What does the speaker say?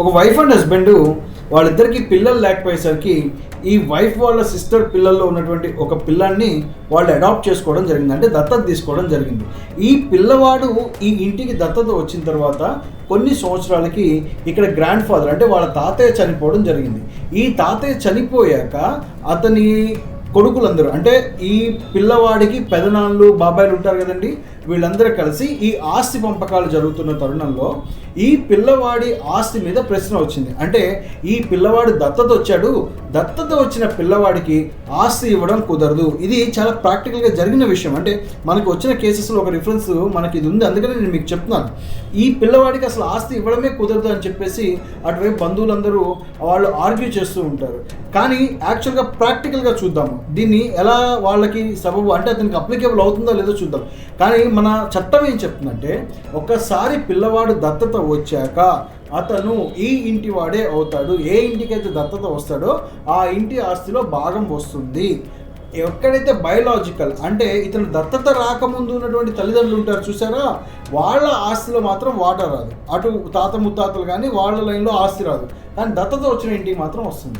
ఒక wife and husband వాళ్ళిద్దరికి పిల్లలు లేకపోయేసరికి ఈ వైఫ్ వాళ్ళ సిస్టర్ పిల్లల్లో ఉన్నటువంటి ఒక పిల్లాన్ని వాళ్ళు అడాప్ట్ చేసుకోవడం జరిగింది. అంటే దత్తత తీసుకోవడం జరిగింది. ఈ పిల్లవాడు ఈ ఇంటికి దత్తత వచ్చిన తర్వాత కొన్ని సంవత్సరాలకి ఇక్కడ గ్రాండ్ ఫాదర్ అంటే వాళ్ళ తాతయ్య చనిపోవడం జరిగింది. ఈ తాతయ్య చనిపోయాక అతని కొడుకులందరూ. అంటే ఈ పిల్లవాడికి పెదనాన్నలు బాబాయిలు ఉంటారు కదండి. వీళ్ళందరూ కలిసి ఈ ఆస్తి పంపకాలు జరుగుతున్న తరుణంలో ఈ పిల్లవాడి ఆస్తి మీద ప్రశ్న వచ్చింది. అంటే ఈ పిల్లవాడు దత్తత వచ్చాడు. దత్తత వచ్చిన పిల్లవాడికి ఆస్తి ఇవ్వడం కుదరదు. ఇది చాలా ప్రాక్టికల్గా జరిగిన విషయం. అంటే మనకు వచ్చిన కేసెస్లో ఒక రిఫరెన్స్ మనకి ఇది ఉంది. అందుకని నేను మీకు చెప్తున్నాను. ఈ పిల్లవాడికి అసలు ఆస్తి ఇవ్వడమే కుదరదు అని చెప్పేసి అటువైపు బంధువులందరూ వాళ్ళు ఆర్గ్యూ చేస్తూ ఉంటారు. కానీ యాక్చువల్గా ప్రాక్టికల్గా చూద్దాము. దీన్ని ఎలా వాళ్ళకి సబబు అంటే అతనికి అప్లికేబుల్ అవుతుందో లేదో చూద్దాం. కానీ మన చట్టం ఏం చెప్తుందంటే ఒక్కసారి పిల్లవాడు దత్తత వచ్చాక అతను ఈ ఇంటి వాడే అవుతాడు ఏ ఇంటికైతే దత్తత వస్తాడో ఆ ఇంటి ఆస్తిలో భాగం వస్తుంది. ఎక్కడైతే బయలాజికల్ అంటే ఇతను దత్తత రాకముందు ఉన్నటువంటి తల్లిదండ్రులు ఉంటారు చూసారా? వాళ్ళ ఆస్తిలో మాత్రం వాటర్ రాదు. అటు తాత ముత్తాతలు కానీ వాళ్ళ లైన్లో ఆస్తి రాదు. కానీ దత్తత వచ్చిన ఇంటికి మాత్రం వస్తుంది.